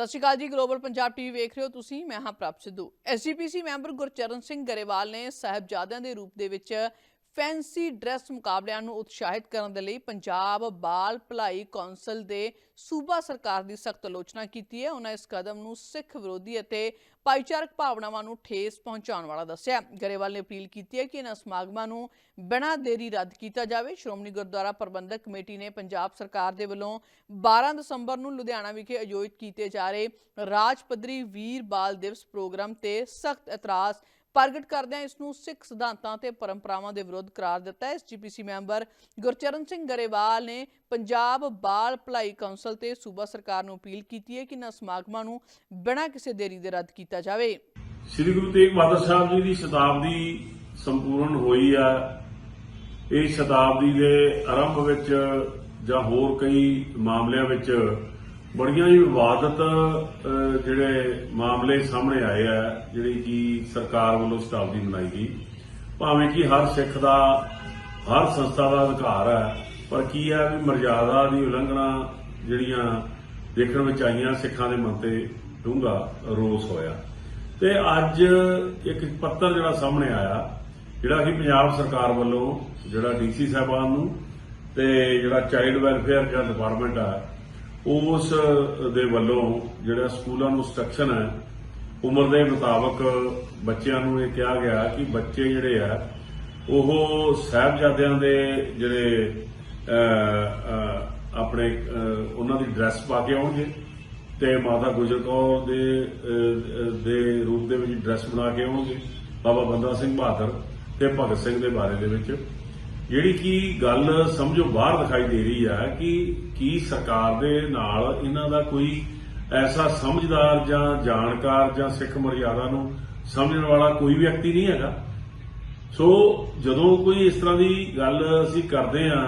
ਸਤਿ ਸ਼੍ਰੀ ਅਕਾਲ ਜੀ global Punjab TV ਵੇਖ ਰਹੇ ਹੋ ਤੁਸੀਂ, ਮੈਂ ਹਾਂ ਪ੍ਰਭ ਸਿੱਧੂ। ਐਸਜੀਪੀਸੀ ਮੈਂਬਰ ਗੁਰਚਰਨ ਸਿੰਘ ਗਰੇਵਾਲ ਨੇ ਸਾਹਿਬਜ਼ਾਦਿਆਂ ਦੇ ਰੂਪ ਦੇ ਵਿੱਚ ਫੈਂਸੀ ਡਰੈਸ ਮੁਕਾਬਲਿਆਂ ਨੂੰ ਉਤਸ਼ਾਹਿਤ ਕਰਨ ਦੇ ਲਈ ਪੰਜਾਬ ਬਾਲ ਭਲਾਈ ਕੌਂਸਲ ਦੇ ਸੂਬਾ ਸਰਕਾਰ ਦੀ ਸਖਤ ਆਲੋਚਨਾ ਕੀਤੀ ਹੈ। ਉਹਨਾਂ ਇਸ ਕਦਮ ਨੂੰ ਸਿੱਖ ਵਿਰੋਧੀ ਅਤੇ ਭਾਈਚਾਰਕ ਭਾਵਨਾਵਾਂ ਨੂੰ ਠੇਸ ਪਹੁੰਚਾਉਣ ਵਾਲਾ ਦੱਸਿਆ। ਗਰੇਵਾਲ ਨੇ ਅਪੀਲ ਕੀਤੀ ਹੈ ਕਿ ਇਹਨਾਂ ਸਮਾਗਮਾਂ ਨੂੰ ਬਿਨਾਂ ਦੇਰੀ ਰੱਦ ਕੀਤਾ ਜਾਵੇ। ਸ਼੍ਰੋਮਣੀ ਗੁਰਦੁਆਰਾ ਪ੍ਰਬੰਧਕ ਕਮੇਟੀ ਨੇ ਪੰਜਾਬ ਸਰਕਾਰ ਦੇ ਵੱਲੋਂ 12 ਦਸੰਬਰ ਨੂੰ ਲੁਧਿਆਣਾ ਵਿਖੇ ਆਯੋਜਿਤ ਕੀਤੇ ਜਾ ਰਹੇ ਰਾਜ ਪੱਧਰੀ ਵੀਰ ਬਾਲ ਦਿਵਸ ਪ੍ਰੋਗਰਾਮ ਤੇ ਸਖਤ ਇਤਰਾਜ਼ ਪ੍ਰਗਟ ਕਰਦਿਆਂ ਇਸ ਨੂੰ ਸਿੱਖ ਸਿਧਾਂਤਾਂ ਤੇ ਪਰੰਪਰਾਵਾਂ ਦੇ ਵਿਰੁੱਧ ਕਰਾਰ ਦਿੱਤਾ ਹੈ। ਐਸਜੀਪੀਸੀ ਮੈਂਬਰ ਗੁਰਚਰਨ ਸਿੰਘ ਗਰੇਵਾਲ ਨੇ ਪੰਜਾਬ ਬਾਲ ਭਲਾਈ ਕੌਂਸਲ ਤੇ ਸੂਬਾ ਸਰਕਾਰ ਨੂੰ ਅਪੀਲ ਕੀਤੀ ਹੈ ਕਿ ਇਹਨਾਂ ਸਮਾਗਮਾਂ ਨੂੰ ਬਿਨਾਂ ਕਿਸੇ ਦੇਰੀ ਦੇ ਰੱਦ ਕੀਤਾ ਜਾਵੇ। ਸ੍ਰੀ ਗੁਰੂ ਤੇਗ ਬਹਾਦਰ ਸਾਹਿਬ ਜੀ ਦੀ ਸ਼ਤਾਬਦੀ ਸੰਪੂਰਨ ਹੋਈ ਆ। ਇਹ ਸ਼ਤਾਬਦੀ ਦੇ ਆਰੰਭ ਵਿੱਚ ਜਾਂ ਹੋਰ ਕਈ ਮਾਮਲਿਆਂ ਵਿੱਚ ਬੜੀਆਂ ਹੀ ਵਿਵਾਦਤ ਜਿਹੜੇ ਮਾਮਲੇ ਸਾਹਮਣੇ ਆਏ ਆ, ਜਿਹੜੀ ਕਿ ਸਰਕਾਰ ਵੱਲੋਂ ਸ਼ਤਾਬਦੀ ਮਨਾਈ ਗਈ। ਭਾਵੇਂ ਕਿ ਹਰ ਸਿੱਖ ਦਾ, ਹਰ ਸੰਸਥਾ ਦਾ ਅਧਿਕਾਰ ਹੈ ਪਰ ਕੀ ਹੈ ਵੀ ਮਰਜ਼ਾਦਾ ਦੀ ਉਲੰਘਣਾ ਜਿਹੜੀਆਂ ਦੇਖਣ ਵਿੱਚ ਆਈਆਂ ਸਿੱਖਾਂ ਦੇ ਮਨ ਤੇ ਡੂੰਘਾ ਰੋਸ ਹੋਇਆ। ਤੇ ਅੱਜ ਇੱਕ ਪੱਤਰ ਜਿਹੜਾ ਸਾਹਮਣੇ ਆਇਆ, ਜਿਹੜਾ ਕਿ ਪੰਜਾਬ ਸਰਕਾਰ ਵੱਲੋਂ, ਜਿਹੜਾ ਡੀਸੀ ਸਾਹਿਬਾਨ ਨੂੰ ਤੇ ਜਿਹੜਾ ਚਾਈਲਡ ਵੈਲਫੇਅਰ ਜਿਹੜਾ ਡਿਪਾਰਟਮੈਂਟ ਆ ਉਸ ਦੇ ਵੱਲੋਂ ਜਿਹੜਾ ਸਕੂਲਾਂ ਨੂੰ ਇੰਸਟਰਕਸ਼ਨ ਹੈ ਉਮਰ ਦੇ ਮੁਤਾਬਕ ਬੱਚਿਆਂ ਨੂੰ ਇਹ ਕਿਹਾ ਗਿਆ ਕਿ ਬੱਚੇ ਜਿਹੜੇ ਆ ਉਹ ਸਾਹਿਬਜ਼ਾਦਿਆਂ ਦੇ ਜਿਹੜੇ ਆਪਣੇ ਅਹ, ਉਹਨਾਂ ਦੀ ਡਰੈਸ ਪਾ ਕੇ ਆਉਣਗੇ ਤੇ ਮਾਤਾ ਗੁਜਰ ਕੌਰ ਦੇ ਦੇ ਰੂਪ ਦੇ ਵਿੱਚ ਡਰੈਸ ਬਣਾ ਕੇ ਆਉਣਗੇ। ਬਾਬਾ ਬੰਦਾ ਸਿੰਘ ਬਹਾਦਰ ਤੇ ਭਗਤ ਸਿੰਘ ਦੇ ਬਾਰੇ ਦੇ ਵਿੱਚ। ਜਿਹੜੀ ਕਿ ਗੱਲ ਸਮਝੋ ਬਾਹਰ ਦਿਖਾਈ ਦੇ ਰਹੀ ਹੈ ਕਿ ਕੀ ਸਰਕਾਰ ਦੇ ਨਾਲ ਇਹਨਾਂ ਦਾ ਕੋਈ ਐਸਾ ਸਮਝਦਾਰ ਜਾਂ ਜਾਣਕਾਰ ਜਾਂ ਸਿੱਖ ਮਰਿਆਦਾ ਨੂੰ ਸਮਝਣ ਵਾਲਾ ਕੋਈ ਵਿਅਕਤੀ ਨਹੀਂ ਹੈਗਾ। ਸੋ ਜਦੋਂ ਕੋਈ ਇਸ ਤਰ੍ਹਾਂ ਦੀ ਗੱਲ ਅਸੀਂ ਕਰਦੇ ਹਾਂ,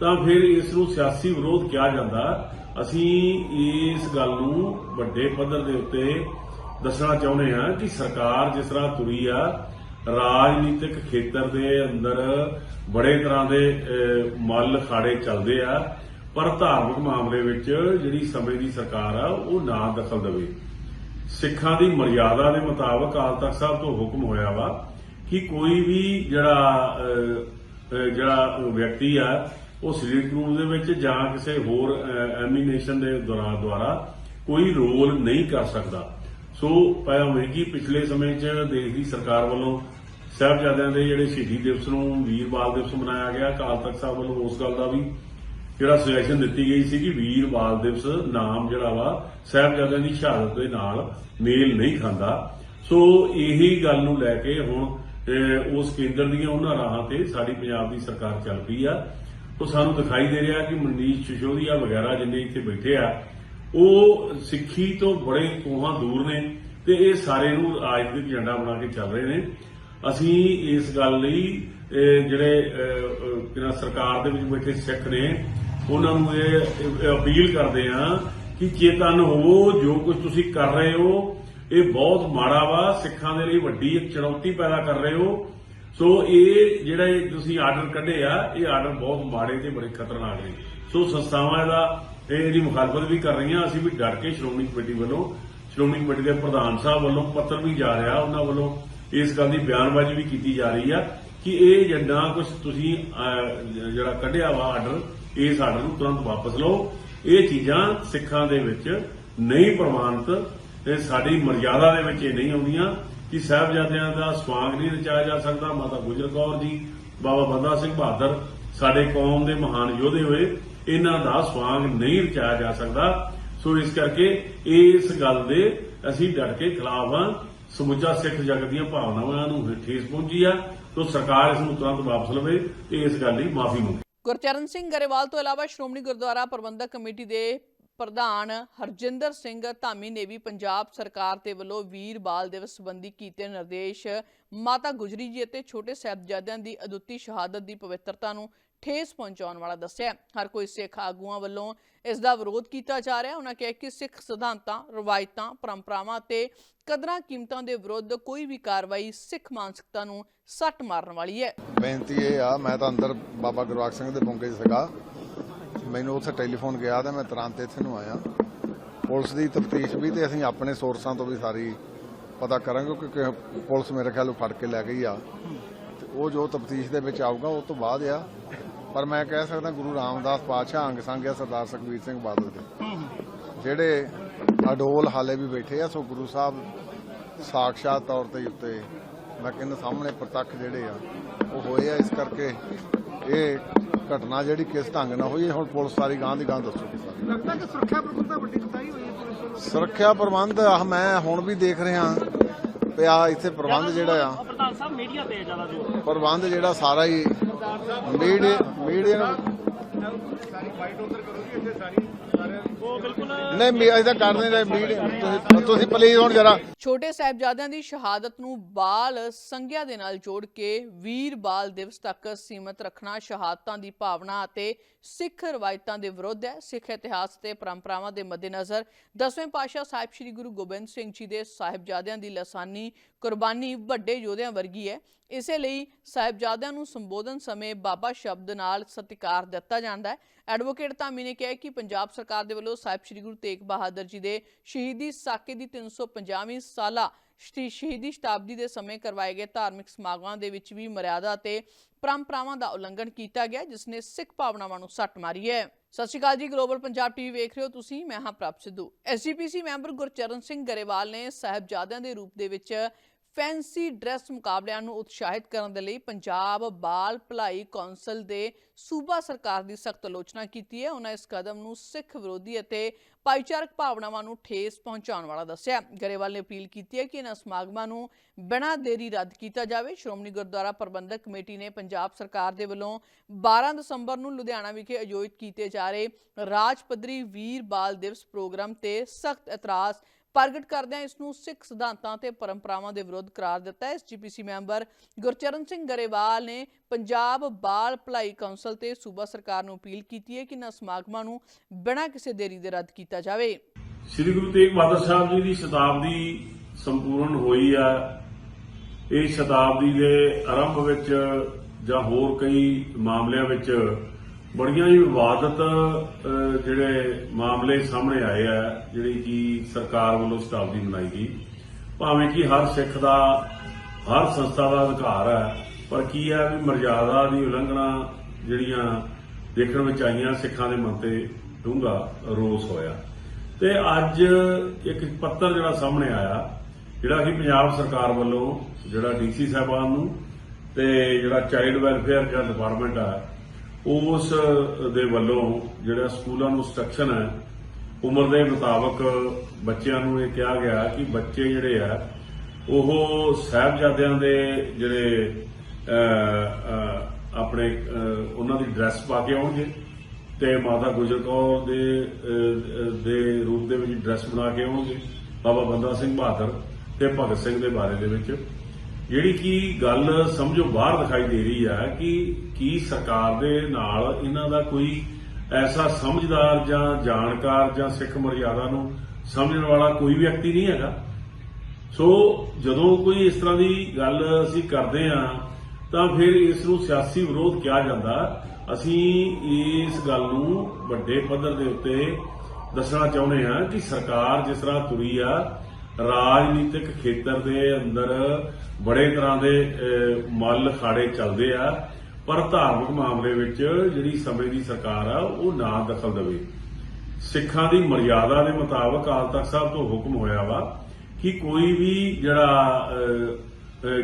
ਤਾਂ ਫਿਰ ਇਸ ਨੂੰ ਸਿਆਸੀ ਵਿਰੋਧ ਕਿਹਾ ਜਾਂਦਾ। ਅਸੀਂ ਇਸ ਗੱਲ ਨੂੰ ਵੱਡੇ ਪੱਧਰ ਦੇ ਉੱਤੇ ਦੱਸਣਾ ਚਾਹੁੰਦੇ ਹਾਂ ਕਿ ਸਰਕਾਰ ਜਿਸ ਤਰ੍ਹਾਂ ਤੁਰੀ ਆ ਰਾਜਨੀਤਿਕ ਖੇਤਰ ਦੇ ਅੰਦਰ ਬੜੇ ਤਰ੍ਹਾਂ ਦੇ ਮੱਲ ਖਾੜੇ ਚੱਲਦੇ ਆ, ਪਰ ਧਾਰਮਿਕ ਮਾਮਲੇ ਵਿੱਚ ਜਿਹੜੀ ਸਮੇਂ ਦੀ ਸਰਕਾਰ ਆ, ਉਹ ਨਾ ਦਖਲ ਦੇਵੇ। ਸਿੱਖਾਂ ਦੀ ਮਰਿਆਦਾ ਦੇ ਮੁਤਾਬਕ ਅਕਾਲ ਤਖਤ ਸਾਹਿਬ ਤੋਂ ਹੁਕਮ ਹੋਇਆ ਵਾ ਕਿ ਕੋਈ ਵੀ ਜਿਹੜਾ ਜਿਹੜਾ ਵਿਅਕਤੀ ਆ, ਉਹ ਸਰੀਰਕ ਰੂਪ ਦੇ ਵਿੱਚ ਜਾਂ ਕਿਸੇ ਹੋਰ ਐਮੀਨੇਸ਼ਨ ਦੇ ਦੌਰਾਨ ਦੁਆਰਾ ਕੋਈ ਰੋਲ ਨਹੀਂ ਕਰ ਸਕਦਾ। ਸੋ ਪਾਇਆ ਹੋਇਆ ਪਿਛਲੇ ਸਮੇਂ 'ਚ ਦੇਸ਼ ਦੀ ਸਰਕਾਰ ਵੱਲੋਂ ਸਾਹਿਬਜ਼ਾਦਿਆਂ ਦੇ ਜਿਹੜੇ ਸ਼ਹੀਦੀ ਦਿਵਸ ਨੂੰ ਵੀਰ ਬਾਲ ਦਿਵਸ ਮਨਾਇਆ ਗਿਆ, ਅਕਾਲ ਤਖਤ ਸਾਹਿਬ ਵੱਲੋਂ ਉਸ ਗੱਲ ਦਾ ਵੀ ਜਿਹੜਾ ਸੁਜੈਸ਼ਨ ਦਿੱਤੀ ਗਈ ਸੀ ਕਿ ਵੀਰ ਬਾਲ ਦਿਵਸ ਨਾਮ ਜਿਹੜਾ ਵਾ ਸਾਹਿਬਜ਼ਾਦਿਆਂ ਦੀ ਸ਼ਹਾਦਤ ਦੇ ਨਾਲ ਮੇਲ ਨਹੀਂ ਖਾਂਦਾ। ਸੋ ਇਹੀ ਗੱਲ ਨੂੰ ਲੈ ਕੇ ਹੁਣ ਉਸ ਕੇਂਦਰ ਦੀਆਂ ਉਹਨਾਂ ਰਾਹਾਂ ਤੇ ਸਾਡੀ ਪੰਜਾਬ ਦੀ ਸਰਕਾਰ ਚੱਲ ਪਈ ਆ। ਉਹ ਸਾਨੂੰ ਦਿਖਾਈ ਦੇ ਰਿਹਾ ਕਿ ਮਨੀਸ਼ ਸਿਸੋਦੀਆ ਵਗੈਰਾ ਜਿੰਨੇ ਇੱਥੇ ਬੈਠੇ ਆ, ਉਹ ਸਿੱਖੀ ਤੋਂ ਬੜੇ ਕੋਹਾਂ ਦੂਰ ਨੇ ਤੇ ਇਹ ਸਾਰੇ ਨੂੰ ਰਾਜਨੀਤਿਕ ਏਜੰਡਾ ਬਣਾ ਕੇ ਚੱਲ ਰਹੇ ਨੇ। ਅਸੀਂ ਇਸ ਗੱਲ ਲਈ ਜਿਹੜੇ ਅਹ, ਸਰਕਾਰ ਦੇ ਵਿੱਚ ਬੈਠੇ ਸਿੱਖ ਨੇ ਉਹਨਾਂ ਨੂੰ ਇਹ ਅਪੀਲ ਕਰਦੇ ਆ ਕਿ ਚੇਤਨ ਹੋਵੋ ਜੋ ਕੁਝ ਤੁਸੀਂ ਕਰ ਰਹੇ ਹੋ ਇਹ ਬਹੁਤ ਮਾੜਾ ਵਾ ਸਿੱਖਾਂ ਦੇ ਲਈ ਵੱਡੀ ਇੱਕ ਚੁਣੌਤੀ ਪੈਦਾ ਕਰ ਰਹੇ ਹੋ। ਸੋ ਇਹ ਜਿਹੜਾ ਤੁਸੀਂ ਆਰਡਰ ਕੱਢੇ ਆ ਇਹ ਆਰਡਰ ਬਹੁਤ ਮਾੜੇ ਤੇ ਬੜੇ ਖਤਰਨਾਕ ਨੇ। ਸੋ ਸੰਸਥਾਵਾਂ ਇਹਦਾ ਇਹ ਇਹਦੀ ਮੁਖਾਲਫਤ ਵੀ ਕਰ ਰਹੀਆਂ ਅਸੀਂ ਵੀ ਡਰ ਕੇ ਸ਼੍ਰੋਮਣੀ ਕਮੇਟੀ ਵੱਲੋਂ ਸ਼੍ਰੋਮਣੀ ਕਮੇਟੀ ਦੇ ਪ੍ਰਧਾਨ ਸਾਹਿਬ ਵੱਲੋਂ ਪੱਤਰ ਵੀ ਜਾ ਰਿਹਾ ਉਹਨਾਂ ਵੱਲੋਂ ਇਸ ਗੱਲ ਦੀ ਬਿਆਨਬਾਜ਼ੀ ਵੀ ਕੀਤੀ ਜਾ ਰਹੀ ਆ ਕਿ ਇਹ ਏਜੰਡਾ ਕੁਝ ਤੁਸੀਂ ਜਿਹੜਾ ਕੱਢਿਆ ਵਾ ਆਰਡਰ ਇਸ ਆਰਡਰ ਨੂੰ ਤੁਰੰਤ ਵਾਪਸ ਲਓ। ਇਹ ਚੀਜ਼ਾਂ ਸਿੱਖਾਂ ਦੇ ਵਿੱਚ ਨਹੀਂ ਪ੍ਰਮਾਣਿਤ ਤੇ ਸਾਡੀ ਮਰਜ਼ਾਦਾ ਦੇ ਵਿੱਚ ਇਹ ਨਹੀਂ ਆਉਂਦੀਆਂ ਕਿ ਸਾਹਿਬਜ਼ਾਦਿਆਂ ਦਾ ਸਵਾਂਗ ਨਹੀਂ ਰਚਾਇਆ ਜਾ ਸਕਦਾ। ਮਾਤਾ ਗੁਜਰ ਕੌਰ ਜੀ, ਬਾਬਾ ਬੰਦਾ ਸਿੰਘ ਬਹਾਦਰ, ਸਾਡੇ ਕੌਮ ਦੇ ਮਹਾਨ ਯੋਧੇ ਹੋਏ, ਇਹਨਾਂ ਦਾ ਸਵਾਂਗ ਨਹੀਂ ਰਚਾਇਆ ਜਾ ਸਕਦਾ। ਸੋ ਇਸ ਕਰਕੇ ਇਸ ਗੱਲ ਦੇ ਅਸੀਂ ਡਟ ਕੇ ਖਿਲਾਫ ਹਾਂ ਸਮੁੱਚਾ ਸਿੱਖ ਜਗਤ ਦੀਆਂ ਭਾਵਨਾਵਾਂ ਨੂੰ ਠੇਸ ਪਹੁੰਚੀ ਆ ਤੋਂ ਸਰਕਾਰ ਇਸ ਨੂੰ ਤੁਰੰਤ ਵਾਪਸ ਲਵੇ ਤੇ ਇਸ ਗੱਲ ਲਈ ਮਾਫੀ ਮੰਗੇ। ਗੁਰਚਰਨ ਸਿੰਘ ਗਰੇਵਾਲ ਤੋਂ ਇਲਾਵਾ ਸ਼੍ਰੋਮਣੀ ਗੁਰਦੁਆਰਾ ਪ੍ਰਬੰਧਕ ਕਮੇਟੀ ਦੇ ਪ੍ਰਧਾਨ ਹਰਜਿੰਦਰ ਸਿੰਘ ਧਾਮੀ ਨੇ ਵੀ ਪੰਜਾਬ ਸਰਕਾਰ ਦੇ ਵੱਲੋਂ ਵੀਰ ਬਾਲ ਦਿਵਸ ਸੰਬੰਧੀ ਕੀਤੇ ਨਿਰਦੇਸ਼। ਮਾਤਾ ਗੁਜਰੀ ਜੀ ਅਤੇ ਛੋਟੇ ਸਾਹਿਬਜ਼ਾਦਿਆਂ ਦੀ ਅਦੁੱਤੀ ਸ਼ਹਾਦਤ ਦੀ ਪਵਿੱਤਰਤਾ ਨੂੰ ਠੇਸ ਪਹੁੰਚਾਉਣ ਵਾਲਾ ਦੱਸਿਆ ਹਰ ਕੋਈ ਸਿੱਖ ਆਗੂਆਂ ਵੱਲੋਂ ਇਸ ਦਾ ਵਿਰੋਧ ਕੀਤਾ ਜਾ ਰਿਹਾ ਉਹਨਾਂ ਕਿਹਾ ਕਿ ਸਿੱਖ ਸਿਧਾਂਤਾਂ, ਰਵਾਇਤਾਂ, ਪਰੰਪਰਾਵਾਂ ਤੇ ਕਦਰਾਂ ਕੀਮਤਾਂ ਦੇ ਵਿਰੁੱਧ ਕੋਈ ਵੀ ਕਾਰਵਾਈ ਸਿੱਖ ਮਾਨਸਿਕਤਾ ਨੂੰ ਸੱਟ ਮਾਰਨ ਵਾਲੀ ਹੈ। ਬੇਨਤੀ ਇਹ ਆ, ਮੈਂ ਤਾਂ ਅੰਦਰ ਬਾਬਾ ਗੁਰਵਾਕ ਸਿੰਘ ਦੇ ਬੁੰਗੇ 'ਚ ਸੀਗਾ। ਮੈਨੂੰ ਉੱਥੇ ਟੈਲੀਫੋਨ ਗਿਆ ਤੇ ਮੈਂ ਤੁਰੰਤ ਇੱਥੇ ਨੂੰ ਆਇਆ। ਪੁਲਿਸ ਦੀ ਤਫਤੀਸ਼ ਵੀ ਤੇ ਅਸੀਂ ਆਪਣੇ ਸੋਰਸਾਂ ਤੋਂ ਵੀ ਸਾਰੀ ਪਤਾ ਕਰਾਂਗੇ ਕਿਉਂਕਿ ਪੁਲਿਸ ਮੇਰੇ ਖਿਆਲ ਫੜ ਕੇ ਲੈ ਗਈ ਆ। ਉਹ ਜੋ ਤਫਤੀਸ਼ ਦੇ ਵਿੱਚ ਆਊਗਾ ਉਹ ਤੋਂ ਬਾਅਦ ਆ। ਪਰ ਮੈਂ ਕਹਿ ਸਕਦਾ ਗੁਰੂ ਰਾਮਦਾਸ ਪਾਤਸ਼ਾਹ ਅੰਗ ਸੰਗ ਆ ਸਰਦਾਰ ਸੁਖਬੀਰ ਸਿੰਘ ਬਾਦਲ ਦੇ। ਜਿਹੜੇ ਅਡੋਲ ਹਾਲੇ ਵੀ ਬੈਠੇ ਆ ਸੋ ਗੁਰੂ ਸਾਹਿਬ ਸਾਖਸ਼ਾਤ ਤੌਰ ਤੇ ਉੱਤੇ ਮੈਂ ਕਹਿੰਦਾ ਸਾਹਮਣੇ ਪ੍ਰਤੱਖ ਜਿਹੜੇ ਆ ਉਹ ਹੋਏ ਆ। ਇਸ ਕਰਕੇ ਇਹ ਘਟਨਾ ਜਿਹੜੀ ਕਿਸ ਢੰਗ ਨਾਲ ਹੋਈ ਹੁਣ ਪੁਲਿਸ ਸਾਰੀ ਗਾਂ ਦੀ ਗਾਂ ਸਾਰੀ ਲੱਗਦਾ ਕਿ ਸੁਰੱਖਿਆ ਪ੍ਰਬੰਧਾਂ ਵੱਡੀ ਕੁਤਾਹੀ ਹੋਈ ਹੈ ਪੁਲਿਸ ਵੱਲੋਂ। ਸੁਰੱਖਿਆ ਪ੍ਰਬੰਧ ਮੈਂ ਹੁਣ ਵੀ ਦੇਖ ਰਿਹਾ ਪਿਆ ਇੱਥੇ ਪ੍ਰਬੰਧ ਜਿਹੜਾ ਆ। ਸਾਹਿਬ ਮੀਡੀਆ ਤੇ ਜ਼ਿਆਦਾ ਜ਼ੋਰ ਪ੍ਰਬੰਧ ਜਿਹੜਾ ਸਾਰਾ ਹੀ ਮੀਡੀਆ ਮੀਡੀਆ ਨਹੀਂ, ਮੀ- ਅਸੀਂ ਕਰਦੇ ਨੇ ਮੀਡੀਆ ਤੁਸੀਂ ਪਲੀਜ਼ ਹੁਣ ਜਰਾ ਛੋਟੇ ਸਾਹਿਬਜ਼ਾਦਿਆਂ ਦੀ ਸ਼ਹਾਦਤ ਨੂੰ ਬਾਲ ਸੰਗਿਆ ਦੇ ਨਾਲ ਜੋੜ ਕੇ ਵੀਰ ਬਾਲ ਦਿਵਸ ਤੱਕ ਸੀਮਤ ਰੱਖਣਾ ਸ਼ਹਾਦਤਾਂ ਦੀ ਭਾਵਨਾ ਅਤੇ ਸਿੱਖ ਰਵਾਇਤਾਂ ਦੇ ਵਿਰੁੱਧ ਹੈ। ਸਿੱਖ ਇਤਿਹਾਸ ਤੇ ਪਰੰਪਰਾਵਾਂ ਦੇ ਮੱਦੇਨਜ਼ਰ ਦਸਵੇਂ ਪਾਤਸ਼ਾਹ ਸਾਹਿਬ ਸ੍ਰੀ ਗੁਰੂ ਗੋਬਿੰਦ ਸਿੰਘ ਜੀ ਦੇ ਸਾਹਿਬਜ਼ਾਦਿਆਂ ਦੀ ਲਸਾਨੀ ਕੁਰਬਾਨੀ ਵੱਡੇ ਯੋਧਿਆਂ ਵਰਗੀ ਹੈ। ਇਸੇ ਲਈ ਸਾਹਿਬਜ਼ਾਦਿਆਂ ਨੂੰ ਸੰਬੋਧਨ ਸਮੇਂ ਬਾਬਾ ਸ਼ਬਦ ਨਾਲ ਸਤਿਕਾਰ ਦਿੱਤਾ ਜਾਂਦਾ ਹੈ। ਐਡਵੋਕੇਟ ਧਾਮੀ ਨੇ ਕਿਹਾ ਕਿ ਪੰਜਾਬ ਸਰਕਾਰ ਦੇ ਵੱਲੋਂ ਸਾਹਿਬ ਸ੍ਰੀ ਗੁਰੂ ਤੇਗ ਬਹਾਦਰ ਜੀ ਦੇ ਸ਼ਹੀਦੀ ਸਾਕੇ ਦੀ 350ਵੀਂ ਸਾਲਾ ਸ਼ਹੀਦੀ ਸ਼ਤਾਬਦੀ ਦੇ ਸਮੇਂ ਕਰਵਾਏ ਗਏ ਧਾਰਮਿਕ ਸਮਾਗਮਾਂ ਦੇ ਵਿੱਚ ਵੀ ਮਰਿਆਦਾ ਤੇ ਪਰੰਪਰਾਵਾਂ ਦਾ ਉਲੰਘਣ ਕੀਤਾ ਗਿਆ, ਜਿਸ ਨੇ ਸਿੱਖ ਭਾਵਨਾਵਾਂ ਨੂੰ ਸੱਟ ਮਾਰੀ ਹੈ। ਸਤਿ ਸ਼੍ਰੀ ਅਕਾਲ ਜੀ ਗਲੋਬਲ ਪੰਜਾਬ ਟੀਵੀ ਵੇਖ ਰਹੇ ਹੋ ਤੁਸੀਂ, ਮੈਂ ਹਾਂ ਪ੍ਰਭ ਸਿੱਧੂ। ਐਸਜੀਪੀਸੀ ਮੈਂਬਰ ਗੁਰਚਰਨ ਸਿੰਘ ਗਰੇਵਾਲ ਨੇ ਸਾਹਿਬਜ਼ਾਦਿਆਂ ਦੇ ਰੂਪ ਦੇ ਵਿੱਚ ਫੈਂਸੀ ਡਰੈਸ ਮੁਕਾਬਲਿਆਂ ਨੂੰ ਉਤਸ਼ਾਹਿਤ ਕਰਨ ਦੇ ਲਈ ਪੰਜਾਬ ਬਾਲ ਭਲਾਈ ਕੌਂਸਲ ਦੇ ਸੂਬਾ ਸਰਕਾਰ ਦੀ ਸਖਤ ਆਲੋਚਨਾ ਕੀਤੀ ਹੈ। ਉਹਨਾਂ ਇਸ ਕਦਮ ਨੂੰ ਸਿੱਖ ਵਿਰੋਧੀ ਅਤੇ ਭਾਈਚਾਰਕ ਭਾਵਨਾਵਾਂ ਨੂੰ ਠੇਸ ਪਹੁੰਚਾਉਣ ਵਾਲਾ ਦੱਸਿਆ ਗਰੇਵਾਲ ਨੇ ਅਪੀਲ ਕੀਤੀ ਹੈ ਕਿ ਇਹਨਾਂ ਸਮਾਗਮਾਂ ਨੂੰ ਬਿਨਾਂ ਦੇਰੀ ਰੱਦ ਕੀਤਾ ਜਾਵੇ। ਸ਼੍ਰੋਮਣੀ ਗੁਰਦੁਆਰਾ ਪ੍ਰਬੰਧਕ ਕਮੇਟੀ ਨੇ ਪੰਜਾਬ ਸਰਕਾਰ ਦੇ ਵੱਲੋਂ 12 ਦਸੰਬਰ ਨੂੰ ਲੁਧਿਆਣਾ ਵਿਖੇ ਆਯੋਜਿਤ ਕੀਤੇ ਜਾ ਰਹੇ ਰਾਜ ਪੱਧਰੀ ਵੀਰ ਬਾਲ ਦਿਵਸ ਪ੍ਰੋਗਰਾਮ ਤੇ ਸਖਤ ਇਤਰਾਜ਼ ਪ੍ਰਗਟ ਕਰਦਿਆਂ ਇਸ ਨੂੰ ਸਿੱਖ ਸਿਧਾਂਤਾਂ ਤੇ ਪਰੰਪਰਾਵਾਂ ਦੇ ਵਿਰੁੱਧ ਕਰਾਰ ਦਿੱਤਾ ਹੈ। ਐਸਜੀਪੀਸੀ ਮੈਂਬਰ ਗੁਰਚਰਨ ਸਿੰਘ ਗਰੇਵਾਲ ਨੇ ਪੰਜਾਬ ਬਾਲ ਭਲਾਈ ਕੌਂਸਲ ਤੇ ਸੂਬਾ ਸਰਕਾਰ ਨੂੰ ਅਪੀਲ ਕੀਤੀ ਹੈ ਕਿ ਇਹਨਾਂ ਸਮਾਗਮਾਂ ਨੂੰ ਬਿਨਾਂ ਕਿਸੇ ਦੇਰੀ ਦੇ ਰੱਦ ਕੀਤਾ ਜਾਵੇ। ਸ੍ਰੀ ਗੁਰੂ ਤੇਗ ਬਹਾਦਰ ਸਾਹਿਬ ਜੀ ਦੀ ਸ਼ਤਾਬਦੀ ਸੰਪੂਰਨ ਹੋਈ ਆ। ਇਹ ਸ਼ਤਾਬਦੀ ਦੇ ਆਰੰਭ ਵਿੱਚ ਜਾਂ ਹੋਰ ਕਈ ਮਾਮਲਿਆਂ ਵਿੱਚ ਬੜੀਆਂ ਹੀ ਵਿਵਾਦਤ ਜਿਹੜੇ ਮਾਮਲੇ ਸਾਹਮਣੇ ਆਏ ਆ, ਜਿਹੜੀ ਕਿ ਸਰਕਾਰ ਵੱਲੋਂ ਸ਼ਤਾਬਦੀ ਮਨਾਈ ਗਈ। ਭਾਵੇਂ ਕਿ ਹਰ ਸਿੱਖ ਦਾ, ਹਰ ਸੰਸਥਾ ਦਾ ਅਧਿਕਾਰ ਹੈ ਪਰ ਕੀ ਹੈ ਵੀ ਮਰਜ਼ਾਦਾ ਦੀ ਉਲੰਘਣਾ ਜਿਹੜੀਆਂ ਦੇਖਣ ਵਿੱਚ ਆਈਆਂ ਸਿੱਖਾਂ ਦੇ ਮਨ ਤੇ ਡੂੰਘਾ ਰੋਸ ਹੋਇਆ। ਤੇ ਅੱਜ ਇੱਕ ਪੱਤਰ ਜਿਹੜਾ ਸਾਹਮਣੇ ਆਇਆ, ਜਿਹੜਾ ਕਿ ਪੰਜਾਬ ਸਰਕਾਰ ਵੱਲੋਂ, ਜਿਹੜਾ ਡੀਸੀ ਸਾਹਿਬਾਨ ਨੂੰ ਤੇ ਜਿਹੜਾ ਚਾਈਲਡ ਵੈਲਫੇਅਰ ਜਿਹੜਾ ਡਿਪਾਰਟਮੈਂਟ ਆ ਉਸ ਦੇ ਵੱਲੋਂ ਜਿਹੜਾ ਸਕੂਲਾਂ ਨੂੰ ਇੰਸਟਰਕਸ਼ਨ ਹੈ ਉਮਰ ਦੇ ਮੁਤਾਬਕ ਬੱਚਿਆਂ ਨੂੰ ਇਹ ਕਿਹਾ ਗਿਆ ਕਿ ਬੱਚੇ ਜਿਹੜੇ ਆ ਉਹ ਸਾਹਿਬਜ਼ਾਦਿਆਂ ਦੇ ਜਿਹੜੇ ਆਪਣੇ ਅਹ, ਉਹਨਾਂ ਦੀ ਡਰੈਸ ਪਾ ਕੇ ਆਉਣਗੇ ਤੇ ਮਾਤਾ ਗੁਜਰ ਕੌਰ ਦੇ ਦੇ ਰੂਪ ਦੇ ਵਿੱਚ ਡਰੈਸ ਬਣਾ ਕੇ ਆਉਣਗੇ ਬਾਬਾ ਬੰਦਾ ਸਿੰਘ ਬਹਾਦਰ ਤੇ ਭਗਤ ਸਿੰਘ ਦੇ ਬਾਰੇ ਦੇ ਵਿੱਚ। ਜਿਹੜੀ ਕਿ ਗੱਲ ਸਮਝੋ ਬਾਹਰ ਦਿਖਾਈ ਦੇ ਰਹੀ ਹੈ ਕਿ ਕੀ ਸਰਕਾਰ ਦੇ ਨਾਲ ਇਹਨਾਂ ਦਾ ਕੋਈ ਐਸਾ ਸਮਝਦਾਰ ਜਾਂ ਜਾਣਕਾਰ ਜਾਂ ਸਿੱਖ ਮਰਿਆਦਾ ਨੂੰ ਸਮਝਣ ਵਾਲਾ ਕੋਈ ਵਿਅਕਤੀ ਨਹੀਂ ਹੈਗਾ। ਸੋ ਜਦੋਂ ਕੋਈ ਇਸ ਤਰ੍ਹਾਂ ਦੀ ਗੱਲ ਅਸੀਂ ਕਰਦੇ ਆ ਤਾਂ ਫਿਰ ਇਸ ਨੂੰ ਸਿਆਸੀ ਵਿਰੋਧ ਕਿਹਾ ਜਾਂਦਾ। ਅਸੀਂ ਇਸ ਗੱਲ ਨੂੰ ਵੱਡੇ ਪੱਧਰ ਦੇ ਉੱਤੇ ਦੱਸਣਾ ਚਾਹੁੰਦੇ ਹਾਂ ਕਿ ਸਰਕਾਰ ਜਿਸ ਤਰ੍ਹਾਂ ਤੁਰੀ ਆ ਰਾਜਨੀਤਿਕ ਖੇਤਰ ਦੇ ਅੰਦਰ ਬੜੇ ਤਰ੍ਹਾਂ ਦੇ ਮੱਲ ਖਾੜੇ ਚੱਲਦੇ ਆ, ਪਰ ਧਾਰਮਿਕ ਮਾਮਲੇ ਵਿੱਚ ਜਿਹੜੀ ਸਮੇਂ ਦੀ ਸਰਕਾਰ ਆ, ਉਹ ਨਾ ਦਖਲ ਦੇਵੇ। ਸਿੱਖਾਂ ਦੀ ਮਰਿਆਦਾ ਦੇ ਮੁਤਾਬਕ ਅਕਾਲ ਤਖਤ ਸਾਹਿਬ ਤੋਂ ਹੁਕਮ ਹੋਇਆ ਵਾ ਕਿ ਕੋਈ ਵੀ ਜਿਹੜਾ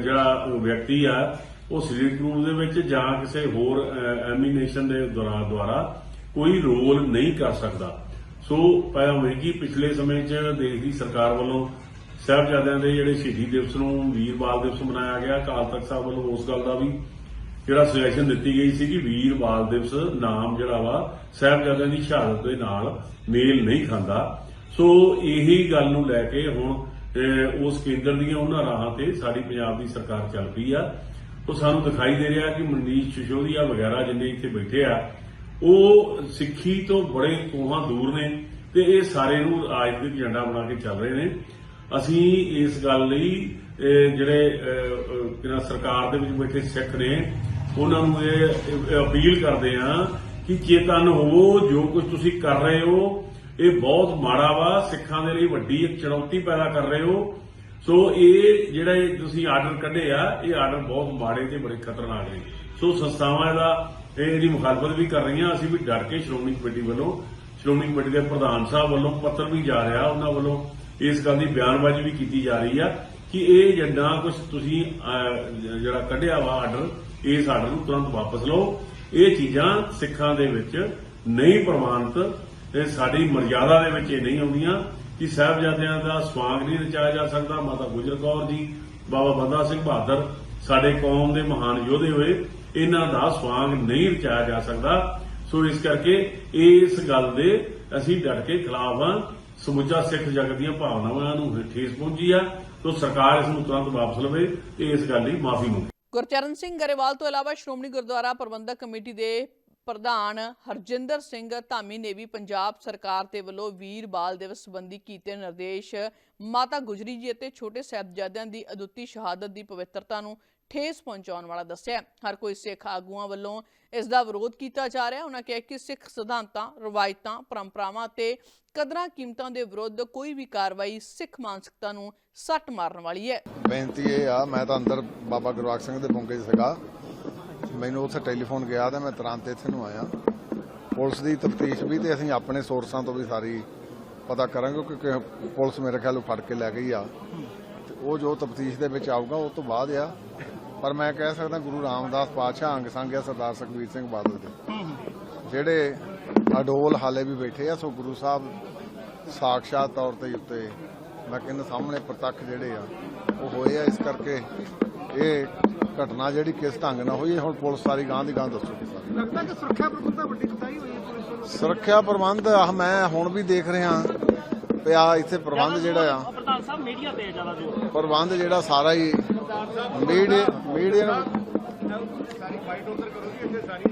ਜਿਹੜਾ ਵਿਅਕਤੀ ਆ, ਉਹ ਸਰੀਰਕ ਰੂਪ ਦੇ ਵਿੱਚ ਜਾਂ ਕਿਸੇ ਹੋਰ ਐਮੀਨੇਸ਼ਨ ਦੇ ਦੁਆਰਾ ਕੋਈ ਰੋਲ ਨਹੀਂ ਕਰ ਸਕਦਾ। ਸੋ ਪਾਇਆ ਹੋਇਆ ਪਿਛਲੇ ਸਮੇਂ 'ਚ ਦੇਸ਼ ਦੀ ਸਰਕਾਰ ਵੱਲੋਂ ਸਾਹਿਬਜ਼ਾਦਿਆਂ ਦੇ ਜਿਹੜੇ ਸ਼ਹੀਦੀ ਦਿਵਸ ਨੂੰ ਵੀਰ ਬਾਲ ਦਿਵਸ ਮਨਾਇਆ ਗਿਆ, ਅਕਾਲ ਤਖਤ ਸਾਹਿਬ ਵੱਲੋਂ ਉਸ ਗੱਲ ਦਾ ਵੀ ਜਿਹੜਾ ਸੁਜੈਸ਼ਨ ਦਿੱਤੀ ਗਈ ਸੀ ਕਿ ਵੀਰ ਬਾਲ ਦਿਵਸ ਨਾਮ ਜਿਹੜਾ ਵਾ ਸਾਹਿਬਜ਼ਾਦਿਆਂ ਦੀ ਸ਼ਹਾਦਤ ਦੇ ਨਾਲ ਮੇਲ ਨਹੀਂ ਖਾਂਦਾ। ਸੋ, ਇਹੀ ਗੱਲ ਨੂੰ ਲੈ ਕੇ ਹੁਣ ਉਸ ਕੇਂਦਰ ਦੀਆਂ ਉਹਨਾਂ ਰਾਹਾਂ ਤੇ ਸਾਡੀ ਪੰਜਾਬ ਦੀ ਸਰਕਾਰ ਚੱਲ ਪਈ ਆ। ਉਹ ਸਾਨੂੰ ਦਿਖਾਈ ਦੇ ਰਿਹਾ ਕਿ ਮਨੀਸ਼ ਸਿਸੋਦੀਆ ਵਗੈਰਾ ਜਿੰਨੇ ਇੱਥੇ ਬੈਠੇ ਆ ਉਹ ਸਿੱਖੀ ਤੋਂ ਬੜੇ ਕੋਹਾਂ ਦੂਰ ਨੇ ਤੇ ਇਹ ਸਾਰੇ ਨੂੰ ਰਾਜਨੀਤਿਕ ਏਜੰਡਾ ਬਣਾ ਕੇ ਚੱਲ ਰਹੇ ਨੇ। ਅਸੀਂ ਇਸ ਗੱਲ ਲਈ ਜਿਹੜੇ ਅਹ, ਸਰਕਾਰ ਦੇ ਵਿੱਚ ਬੈਠੇ ਸਿੱਖ ਨੇ ਉਹਨਾਂ ਨੂੰ ਇਹ ਅਪੀਲ ਕਰਦੇ ਆ ਕਿ ਚੇਤਨ ਹੋਵੋ ਜੋ ਕੁਝ ਤੁਸੀਂ ਕਰ ਰਹੇ ਹੋ ਇਹ ਬਹੁਤ ਮਾੜਾ ਵਾ ਸਿੱਖਾਂ ਦੇ ਲਈ ਵੱਡੀ ਇੱਕ ਚੁਣੌਤੀ ਪੈਦਾ ਕਰ ਰਹੇ ਹੋ। ਸੋ ਇਹ ਜਿਹੜਾ ਤੁਸੀਂ ਆਰਡਰ ਕੱਢੇ ਆ ਇਹ ਆਰਡਰ ਬਹੁਤ ਮਾੜੇ ਤੇ ਬੜੇ ਖਤਰਨਾਕ ਨੇ। ਸੋ ਸੰਸਥਾਵਾਂ ਇਹਦਾ ਇਹ ਇਹਦੀ ਮੁਖਾਲਫਤ ਵੀ ਕਰ ਰਹੀਆਂ। ਅਸੀਂ ਵੀ ਡਟ ਕੇ ਸ਼੍ਰੋਮਣੀ ਕਮੇਟੀ ਵੱਲੋਂ, ਸ਼੍ਰੋਮਣੀ ਕਮੇਟੀ ਦੇ ਪ੍ਰਧਾਨ ਸਾਹਿਬ ਵੱਲੋਂ ਪੱਤਰ ਵੀ ਜਾ ਰਿਹਾ। ਉਹਨਾਂ ਵੱਲੋਂ ਇਸ ਗੱਲ ਦੀ ਬਿਆਨਬਾਜ਼ੀ ਵੀ ਕੀਤੀ ਜਾ ਰਹੀ ਆ ਕਿ ਇਹ ਏਜੰਡਾ ਕੁਝ ਤੁਸੀਂ ਜਿਹੜਾ ਕੱਢਿਆ ਵਾ ਆਰਡਰ ਇਸ ਆਰਡਰ ਨੂੰ ਤੁਰੰਤ ਵਾਪਸ ਲਓ। ਇਹ ਚੀਜ਼ਾਂ ਸਿੱਖਾਂ ਦੇ ਵਿੱਚ ਨਹੀਂ ਪ੍ਰਮਾਣਿਤ ਇਹ ਸਾਡੀ ਮਰਜ਼ਾਦਾ ਦੇ ਵਿੱਚ ਇਹ ਨਹੀਂ ਆਉਂਦੀਆਂ ਕਿ ਸਾਹਿਬਜ਼ਾਦਿਆਂ ਦਾ ਸਵਾਂਗ ਨਹੀਂ ਰਚਾਇਆ ਜਾ ਸਕਦਾ। ਮਾਤਾ ਗੁਜਰ ਕੌਰ ਜੀ, ਬਾਬਾ ਬੰਦਾ ਸਿੰਘ ਬਹਾਦਰ, ਸਾਡੇ ਕੌਮ ਦੇ ਮਹਾਨ ਯੋਧੇ ਹੋਏ ਇਹਨਾਂ ਦਾ ਸਵਾਂਗ ਨਹੀਂ ਰਚਾਇਆ ਜਾ ਸਕਦਾ। ਸੋ ਇਸ ਕਰਕੇ ਇਸ ਗੱਲ ਦੇ ਅਸੀਂ ਡਟ ਕੇ ਖਿਲਾਫ ਹਾਂ। ਸਮੁੱਚਾ ਸਿੱਖ ਜਗਤ ਦੀਆਂ ਭਾਵਨਾਵਾਂ ਨੂੰ ਠੇਸ ਪਹੁੰਚੀ ਆ। ਤੋ ਸਰਕਾਰ ਇਸ ਨੂੰ ਤੁਰੰਤ ਵਾਪਸ ਲਵੇ ਤੇ ਇਸ ਗੱਲ ਲਈ ਮਾਫੀ ਮੰਗੇ। ਗੁਰਚਰਨ ਸਿੰਘ ਗਰੇਵਾਲ ਤੋਂ ਇਲਾਵਾ ਸ਼੍ਰੋਮਣੀ ਗੁਰਦੁਆਰਾ ਪ੍ਰਬੰਧਕ ਕਮੇਟੀ ਦੇ ਪ੍ਰਧਾਨ ਹਰਜਿੰਦਰ ਸਿੰਘ ਧਾਮੀ ਨੇ ਵੀ ਪੰਜਾਬ ਸਰਕਾਰ ਦੇ ਵੱਲੋਂ ਵੀਰ ਬਾਲ ਦਿਵਸ ਸੰਬੰਧੀ ਕੀਤੇ ਨਿਰਦੇਸ਼। ਮਾਤਾ ਗੁਜਰੀ ਜੀ ਅਤੇ ਛੋਟੇ ਸਾਹਿਬਜ਼ਾਦਿਆਂ ਦੀ ਅਦੁੱਤੀ ਸ਼ਹਾਦਤ ਦੀ ਪਵਿੱਤਰਤਾ ਨੂੰ ਠੇਸ ਪਹੁੰਚਾਉਣ ਵਾਲਾ ਦੱਸਿਆ ਹਰ ਕੋਈ ਸਿੱਖ ਆਗੂਆਂ ਵੱਲੋਂ ਇਸ ਦਾ ਵਿਰੋਧ ਕੀਤਾ ਜਾ ਰਿਹਾ ਉਹਨਾਂ ਕਿਹਾ ਕਿ ਸਿੱਖ ਸਿਧਾਂਤਾਂ, ਰਵਾਇਤਾਂ, ਪਰੰਪਰਾਵਾਂ ਤੇ ਕਦਰਾਂ ਕੀਮਤਾਂ ਦੇ ਵਿਰੁੱਧ ਕੋਈ ਵੀ ਕਾਰਵਾਈ ਸਿੱਖ ਮਾਨਸਿਕਤਾ ਨੂੰ ਸੱਟ ਮਾਰਨ ਵਾਲੀ ਹੈ। ਬੇਨਤੀ ਇਹ ਆ, ਮੈਂ ਤਾਂ ਅੰਦਰ ਬਾਬਾ ਗੁਰਵਾਕ ਸਿੰਘ ਦੇ ਬੁੰਗੇ 'ਚ ਸੀਗਾ। ਮੈਨੂੰ ਉੱਥੇ ਟੈਲੀਫੋਨ ਗਿਆ ਤੇ ਮੈਂ ਤੁਰੰਤ ਇੱਥੇ ਨੂੰ ਆਇਆ। ਪੁਲਿਸ ਦੀ ਤਫਤੀਸ਼ ਵੀ ਤੇ ਅਸੀਂ ਆਪਣੇ ਸੋਰਸਾਂ ਤੋਂ ਵੀ ਸਾਰੀ ਪਤਾ ਕਰਾਂਗੇ ਕਿਉਂਕਿ ਪੁਲਿਸ ਮੇਰੇ ਖਿਆਲ ਫੜ ਕੇ ਲੈ ਗਈ ਆ। ਉਹ ਜੋ ਤਫਤੀਸ਼ ਦੇ ਵਿੱਚ ਆਊਗਾ ਉਹ ਤੋਂ ਬਾਅਦ ਆ। ਪਰ ਮੈਂ ਕਹਿ ਸਕਦਾ ਗੁਰੂ ਰਾਮਦਾਸ ਪਾਤਸ਼ਾਹ ਅੰਗ ਸੰਗ ਆ ਸਰਦਾਰ ਸੁਖਬੀਰ ਸਿੰਘ ਬਾਦਲ ਦੇ। ਜਿਹੜੇ ਅਡੋਲ ਹਾਲੇ ਵੀ ਬੈਠੇ ਆ ਸੋ ਗੁਰੂ ਸਾਹਿਬ ਸਾਖਸ਼ਾਤ ਤੌਰ ਤੇ ਉੱਤੇ ਮੈਂ ਕਹਿੰਦਾ ਸਾਹਮਣੇ ਪ੍ਰਤੱਖ ਜਿਹੜੇ ਆ ਉਹ ਹੋਏ ਆ। ਇਸ ਕਰਕੇ ਇਹ ਘਟਨਾ ਜਿਹੜੀ ਕਿਸ ਢੰਗ ਨਾਲ ਹੋਈ ਹੁਣ ਪੁਲਿਸ ਸਾਰੀ ਗਾਂ ਦੀ ਗਾਂ ਸਾਰੀ ਲੱਗਦਾ ਕਿ ਸੁਰੱਖਿਆ ਪ੍ਰਬੰਧ ਵੱਡੀ ਕੁਤਾਹੀ ਹੋਈ ਹੈ ਪੁਲਿਸ ਵੱਲੋਂ। ਸੁਰੱਖਿਆ ਪ੍ਰਬੰਧ ਮੈਂ ਹੁਣ ਵੀ ਦੇਖ ਰਿਹਾ। ਪਿਆ ਇੱਥੇ ਪ੍ਰਬੰਧ ਜਿਹੜਾ ਆ। ਪ੍ਰਧਾਨ ਸਾਹਿਬ ਮੀਡੀਆ ਤੇ ਜ਼ਿਆਦਾ ਜ਼ੋਰ ਪ੍ਰਬੰਧ ਜਿਹੜਾ ਸਾਰਾ ਹੀ ਮੀਡੀਆ ਮੀਡੀਆ ਨੂੰ ਸਾਰੀ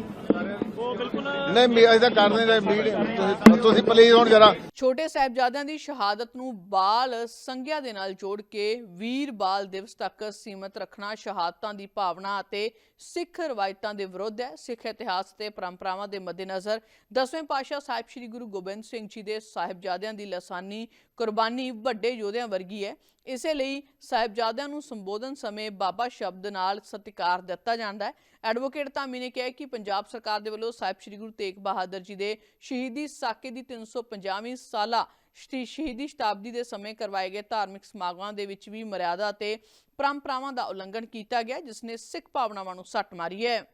ਨਹੀਂ, ਮੀ- ਅਸੀਂ ਤਾਂ ਕਰ ਮੀਡੀਆ ਤੁਸੀਂ ਪਲੀਜ਼ ਹੁਣ ਜਰਾ। ਛੋਟੇ ਸਾਹਿਬਜ਼ਾਦਿਆਂ ਦੀ ਸ਼ਹਾਦਤ ਨੂੰ ਬਾਲ ਸੰਗਿਆ ਦੇ ਨਾਲ ਜੋੜ ਕੇ ਵੀਰ ਬਾਲ ਦਿਵਸ ਤੱਕ ਸੀਮਤ ਰੱਖਣਾ ਸ਼ਹਾਦਤਾਂ ਦੀ ਭਾਵਨਾ ਅਤੇ ਸਿੱਖ ਰਵਾਇਤਾਂ ਦੇ ਵਿਰੁੱਧ ਹੈ। ਸਿੱਖ ਇਤਿਹਾਸ ਤੇ ਪਰੰਪਰਾਵਾਂ ਦੇ ਮੱਦੇਨਜ਼ਰ ਦਸਵੇਂ ਪਾਤਸ਼ਾਹ ਸਾਹਿਬ ਸ੍ਰੀ ਗੁਰੂ ਗੋਬਿੰਦ ਸਿੰਘ ਜੀ ਦੇ ਸਾਹਿਬਜ਼ਾਦਿਆਂ ਦੀ ਲਸਾਨੀ ਕੁਰਬਾਨੀ ਵੱਡੇ ਯੋਧਿਆਂ ਵਰਗੀ ਹੈ। ਇਸੇ ਲਈ ਸਾਹਿਬਜ਼ਾਦਿਆਂ ਨੂੰ ਸੰਬੋਧਨ ਸਮੇਂ ਬਾਬਾ ਸ਼ਬਦ ਨਾਲ ਸਤਿਕਾਰ ਦਿੱਤਾ ਜਾਂਦਾ ਹੈ। ਐਡਵੋਕੇਟ ਧਾਮੀ ਨੇ ਕਿਹਾ ਕਿ ਪੰਜਾਬ ਸਰਕਾਰ ਦੇ ਵੱਲੋਂ ਸਾਹਿਬ ਸ੍ਰੀ ਗੁਰੂ ਤੇਗ ਬਹਾਦਰ ਜੀ ਦੇ ਸ਼ਹੀਦੀ ਸਾਕੇ ਦੀ 350ਵੀਂ ਸਾਲਾ ਸ਼੍ਰੀ ਸ਼ਹੀਦੀ ਸ਼ਤਾਬਦੀ ਦੇ ਸਮੇਂ ਕਰਵਾਏ ਗਏ ਧਾਰਮਿਕ ਸਮਾਗਮਾਂ ਦੇ ਵਿੱਚ ਵੀ ਮਰਿਆਦਾ ਤੇ ਪਰੰਪਰਾਵਾਂ ਦਾ ਉਲੰਘਣ ਕੀਤਾ ਗਿਆ, ਜਿਸ ਨੇ ਸਿੱਖ ਭਾਵਨਾਵਾਂ ਨੂੰ ਸੱਟ ਮਾਰੀ ਹੈ।